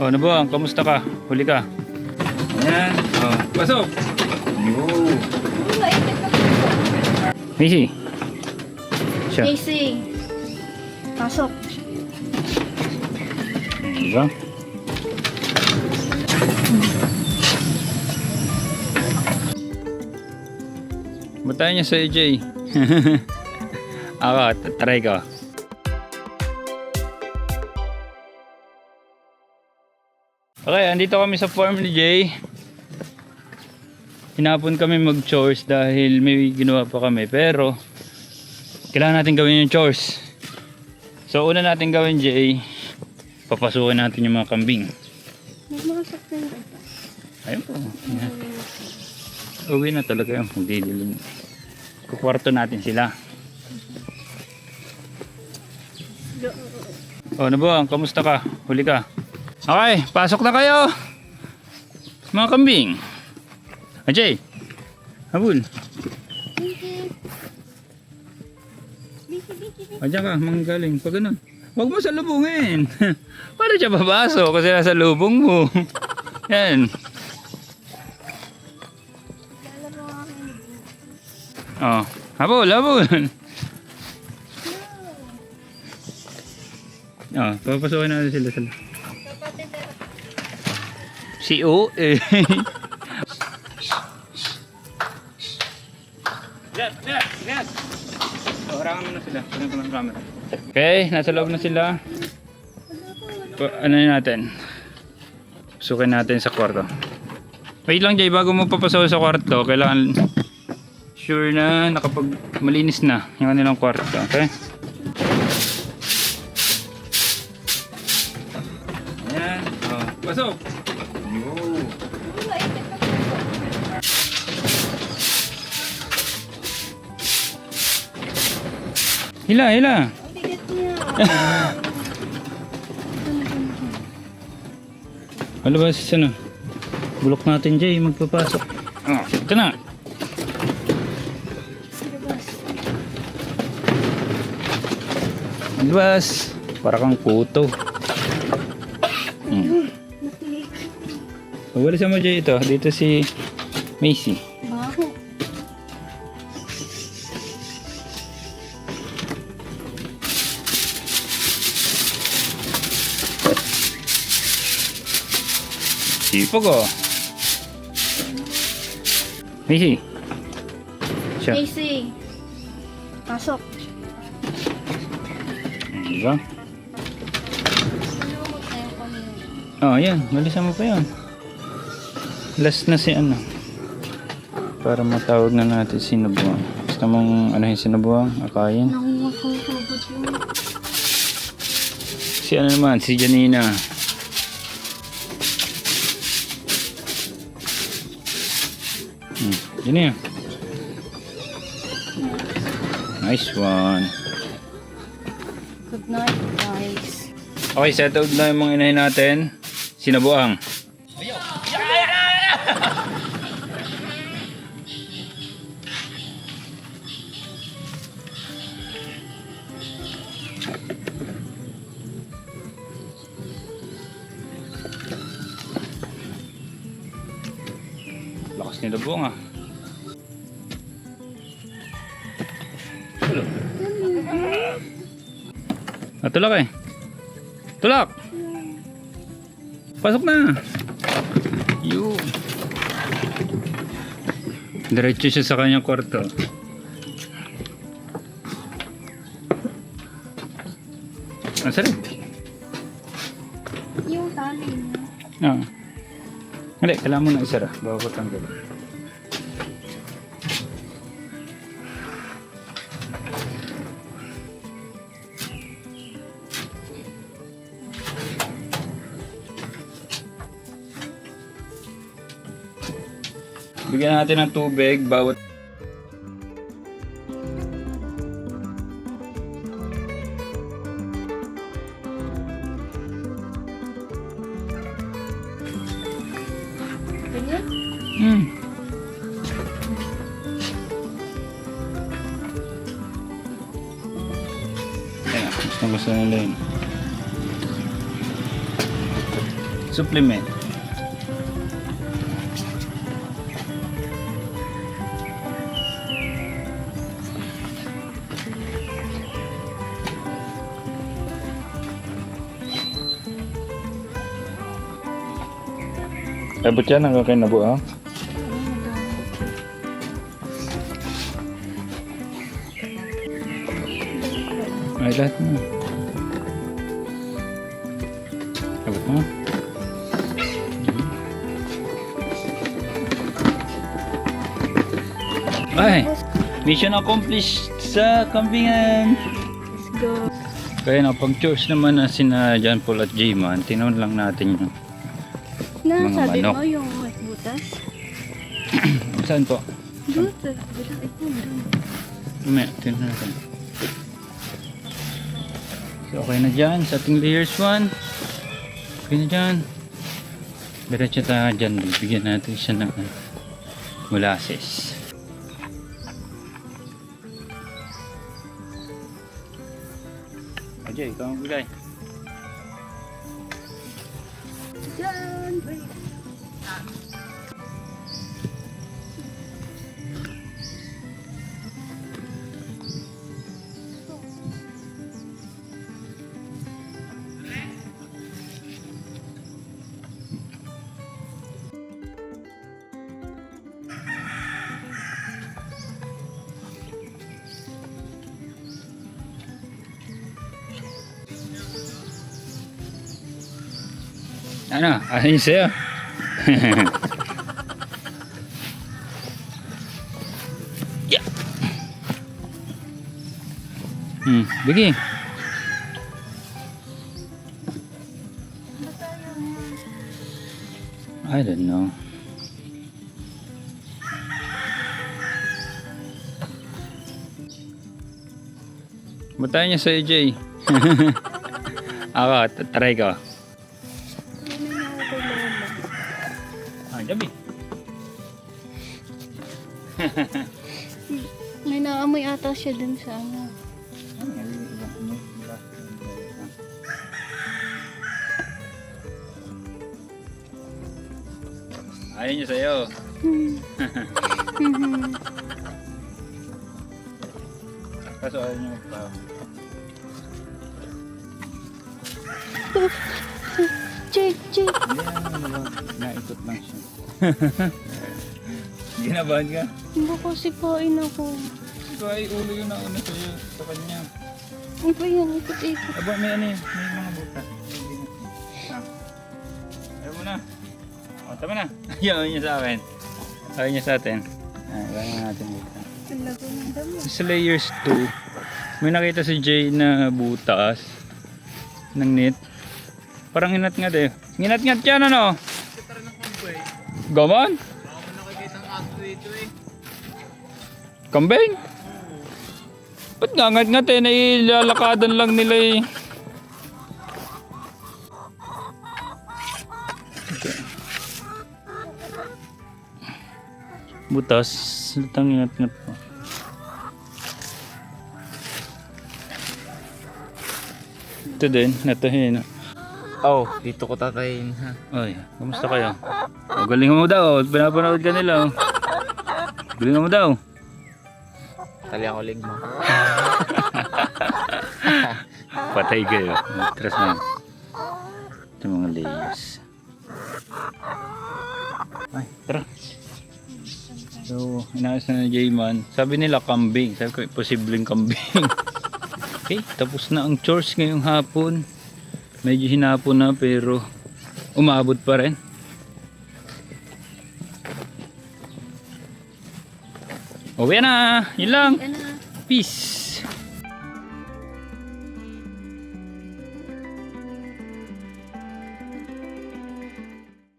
Oh, Nabuang, kamusta ka? Huli ka. Ayan. Oh, pasok. Yo. Missy. Siya. Casey. Pasok. Diba? Batayan niya sa AJ. Ako, try ko. Okay, andito kami sa farm ni Jay. Hinapon kami mag-chores dahil may ginawa pa kami. Pero, kailangan natin gawin yung chores. So, una natin gawin, Jay, papasukin natin yung mga kambing. Ayun po. Uwi na talaga yung magdidilim. Kukwarto natin sila. O, ano ba? Kamusta ka? Huli ka. Okay, pasok na kayo. Mga kambing. Ajay. Habul. Adyan ka, manggaling. Pag ganun. Huwag mo salubungin. Paano siya babasok kasi nasa lubong mo? Yan. Oh, habol, habol. Oh, papasukin natin sila sila. Si O eh. Yes, yes, yes. Oh, harangan mo na sila. Kunin ko ng camera. Okay, nasa loob na sila. Pa- ano natin? Sukin natin sa kwarto. Wait lang Jay, bago mo papasok sa kwarto, kailangan sure na nakapag malinis na yung kanilang kwarto. Okay? Ayan. Oh, pasok! Hila, hila. Bigat niya. Ano ba ano? Bulok natin Jay, magpapasok. Oh, ito na. Labas. Para kang puto. Hmm. Pagwalisan mo Jay ito. Dito si Macy. Sipag oh. Macy. Siya. Casey. Pasok. Diba? Oh, yan. Malisan mo pa yan. Last na si ano. Para matawag na natin si Nabuang. Gusto mong ano yung sinubuang? Akayin? Nangungakukugot yun. Si ano naman? Si Janina. Hmm. Janina. Nice one. Good night, guys. Okay, settled na yung mga inahin natin. Sinabuang. Buong ah. Tulak. Ah, tulak eh. Tulak! Pasok na! Yun. Diretso siya sa kanyang kwarto. Ang sarap. Yung tali niya. Oo. Hindi, kailangan mo na isara bago ko tanggal. Bigyan natin ng tubig bawat Hmm. Ayan, gusto gusto nila yun. Supplement. Abot yan hanggang kay nabuo. Ay, lahat na. Abot mo. Ay, mission accomplished sa kambingan. Let's go. Kaya na, pang chores naman na sina John Paul at J-Man, tinon lang natin yung... Na, Mga sabi manok. mo yung butas? Saan po? Butas. Butas. Ito. May, tinon natin. So, okay na dyan sa ating layers 1. Okay na dyan. Diretso tayo dyan. Bibigyan natin siya ng ano, molasses. Ajay, ikaw ang gulay. Diyan. Ano? Ayun sa'yo. yeah. Hmm, bigi. I don't know. Batayan niya sa AJ. Ako, try ko. Gabi. May naamoy ata siya dun sa ano. Ayaw niya sa'yo. Kaso ayaw niya magpa. Hindi ano, naikot lang siya. Ginabahan ka? Hindi ko sipain ako. Ito ay ulo yung nauna sa'yo sa kanya. Ano ba yan? Ikot-ikot. Aba, may ano yun, may mga butas. Ah. Ayaw mo na. O, tama na. Ayaw niya sa akin. Ayaw niya sa atin. Ah, kaya natin dito. Sa layers 2, may nakita si Jay na butas ng net. Parang inat-ngat eh. Inat-ngat yan ano? Gaman? Kambing? Ba't nga ngat-ngat eh? Nailalakadan lang nila eh. Butas. Lutang inat-ngat po. Ito din, natahin. Oh, dito ko tatayin ha. Ay, kamusta kayo? Oh, galing mo daw, pinapanood ka nila. oh. Galing mo daw. Tali ako lig mo. Patay kayo. Matras na. Ito mga layers. Ay, tara. So, inaayos na ni J-Man. Sabi nila kambing. Sabi ko, posibleng kambing. okay, tapos na ang chores ngayong hapon. Medyo hinapon na pero umabot pa rin. Uwi na! Yun lang! Peace!